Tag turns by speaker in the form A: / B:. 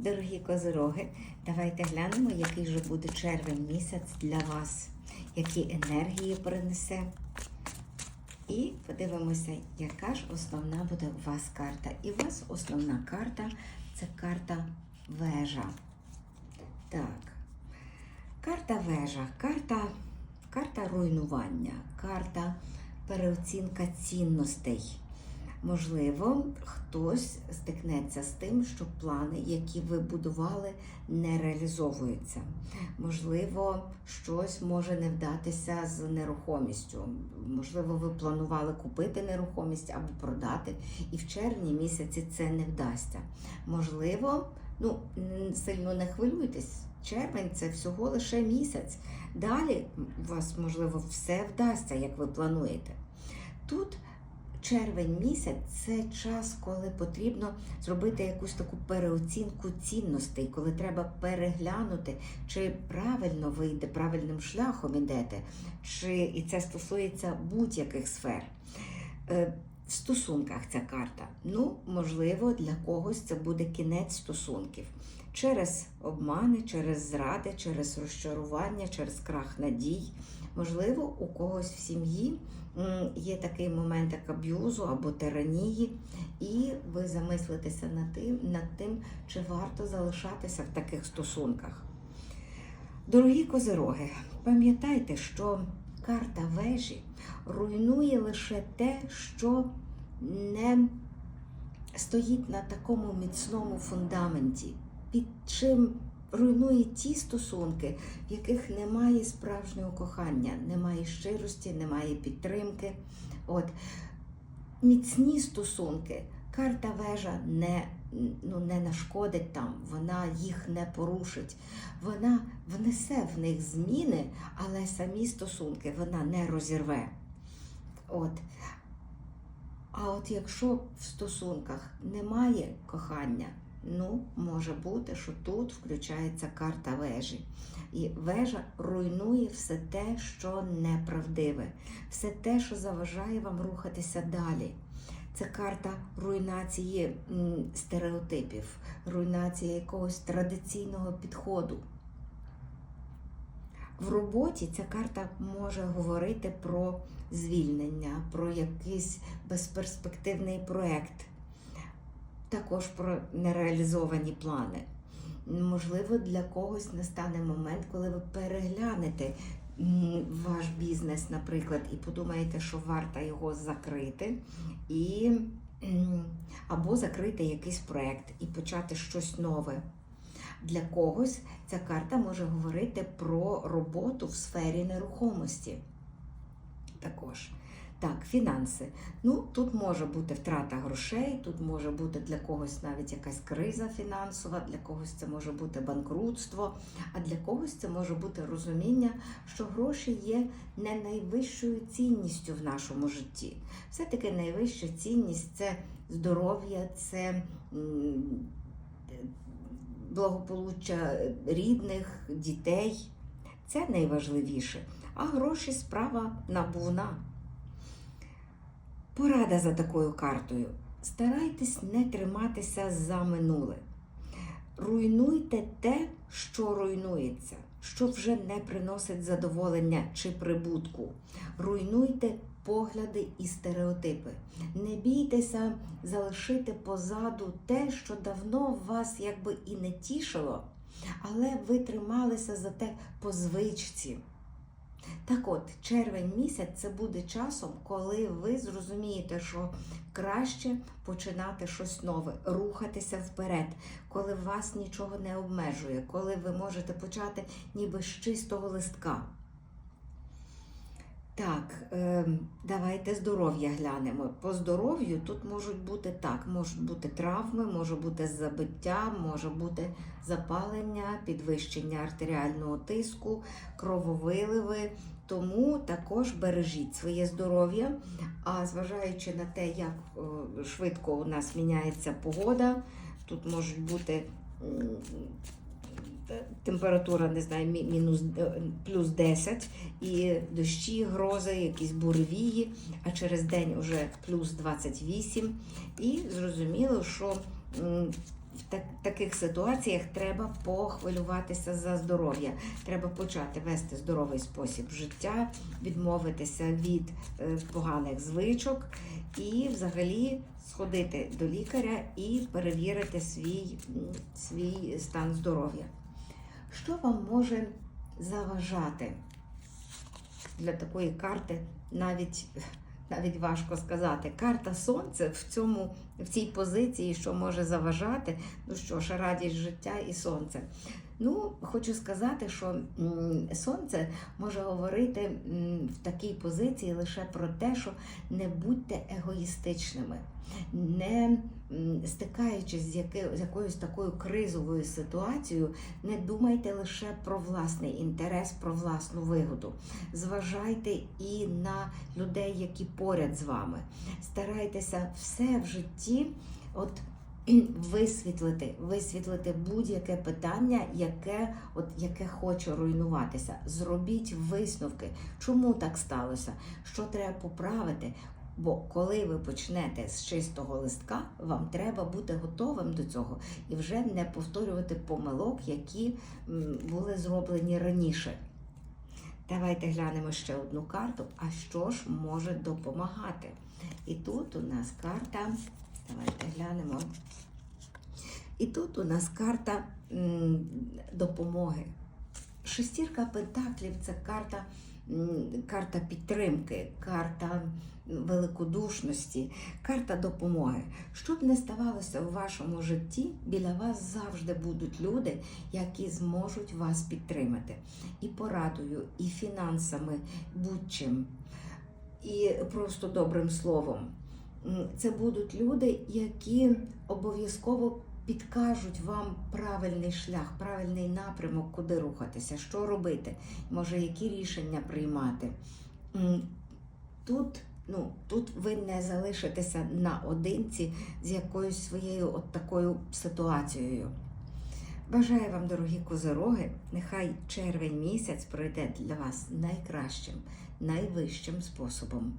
A: Дорогі козироги, давайте глянемо, який же буде червень місяць для вас, які енергії принесе. І подивимося, яка ж основна буде у вас карта. І у вас основна карта це карта вежа. Так. Карта вежа, карта, карта руйнування, карта переоцінка цінностей. Можливо, хтось стикнеться з тим, що плани, які ви будували, не реалізовуються. Можливо, щось може не вдатися з нерухомістю. Можливо, ви планували купити нерухомість або продати, і в червні місяці це не вдасться. Можливо, ну сильно не хвилюйтесь. Червень це всього лише місяць. Далі у вас, можливо, все вдасться, як ви плануєте. Тут червень місяць це час, коли потрібно зробити якусь таку переоцінку цінностей, коли треба переглянути, чи правильно ви йде, правильним шляхом ідете, чи і це стосується будь-яких сфер. Е, В стосунках ця карта. Ну, можливо, для когось це буде кінець стосунків. Через обмани, через зради, через розчарування, через крах надій. Можливо, у когось в сім'ї є такий момент, як аб'юзу або тиранії, і ви замислитеся над тим, над тим, чи варто залишатися в таких стосунках. Дорогі козироги, пам'ятайте, що карта вежі руйнує лише те, що не стоїть на такому міцному фундаменті, під чим руйнує ті стосунки, в яких немає справжнього кохання, немає щирості, немає підтримки. От міцні стосунки. Карта вежа не, ну, не нашкодить там, вона їх не порушить. Вона внесе в них зміни, але самі стосунки вона не розірве. От. А от якщо в стосунках немає кохання, ну, може бути, що тут включається карта вежі. І вежа руйнує все те, що неправдиве, все те, що заважає вам рухатися далі. Це карта руйнації стереотипів, руйнації якогось традиційного підходу. В роботі ця карта може говорити про звільнення, про якийсь безперспективний проект, також про нереалізовані плани. Можливо, для когось настане момент, коли ви переглянете ваш бізнес, наприклад, і подумаєте, що варто його закрити, і, або закрити якийсь проект і почати щось нове. Для когось ця карта може говорити про роботу в сфері нерухомості. Також. Так, фінанси. Ну, тут може бути втрата грошей, тут може бути для когось навіть якась криза фінансова, для когось це може бути банкрутство, а для когось це може бути розуміння, що гроші є не найвищою цінністю в нашому житті. Все-таки найвища цінність це здоров'я, це благополуччя рідних, дітей. Це найважливіше. А гроші справа набувна. Порада за такою картою. Старайтесь не триматися за минуле. Руйнуйте те, що руйнується, що вже не приносить задоволення чи прибутку. Руйнуйте погляди і стереотипи. Не бійтеся залишити позаду те, що давно вас якби і не тішило, але ви трималися за те по звичці. Так от, червень місяць це буде часом, коли ви зрозумієте, що краще починати щось нове, рухатися вперед, коли вас нічого не обмежує, коли ви можете почати ніби з чистого листка. Так, е, давайте здоров'я глянемо. По здоров'ю тут можуть бути так, можуть бути травми, може бути забиття, може бути запалення, підвищення артеріального тиску, крововиливи. Тому також бережіть своє здоров'я. А зважаючи на те, як швидко у нас міняється погода, тут можуть бути температура, не знаю, мінус е, плюс 10, і дощі, грози, якісь буревії, а через день уже плюс 28. І зрозуміло, що в таких ситуаціях треба похвилюватися за здоров'я. Треба почати вести здоровий спосіб життя, відмовитися від е, поганих звичок і взагалі сходити до лікаря і перевірити свій, свій стан здоров'я. Що вам може заважати для такої карти? Навіть навіть важко сказати. Карта Сонце в цьому в цій позиції, що може заважати. Ну що ж, радість життя і сонце. Ну, хочу сказати, що сонце може говорити в такій позиції лише про те, що не будьте егоїстичними, не стикаючись з, якоюсь такою кризовою ситуацією, не думайте лише про власний інтерес, про власну вигоду. Зважайте і на людей, які поряд з вами. Старайтеся все в житті. От висвітлити, висвітлити будь-яке питання, яке, от, яке хоче руйнуватися. Зробіть висновки, чому так сталося, що треба поправити. Бо коли ви почнете з чистого листка, вам треба бути готовим до цього і вже не повторювати помилок, які були зроблені раніше. Давайте глянемо ще одну карту. А що ж може допомагати? І тут у нас карта. Давайте глянемо. І тут у нас карта допомоги. Шестірка пентаклів це карта, карта підтримки, карта великодушності, карта допомоги. Що б не ставалося у вашому житті, біля вас завжди будуть люди, які зможуть вас підтримати. І порадою, і фінансами, будь-чим, і просто добрим словом. Це будуть люди, які обов'язково підкажуть вам правильний шлях, правильний напрямок, куди рухатися, що робити, може, які рішення приймати. Тут, ну, тут ви не залишитеся наодинці з якоюсь своєю от такою ситуацією. Бажаю вам, дорогі козороги, нехай червень місяць пройде для вас найкращим, найвищим способом.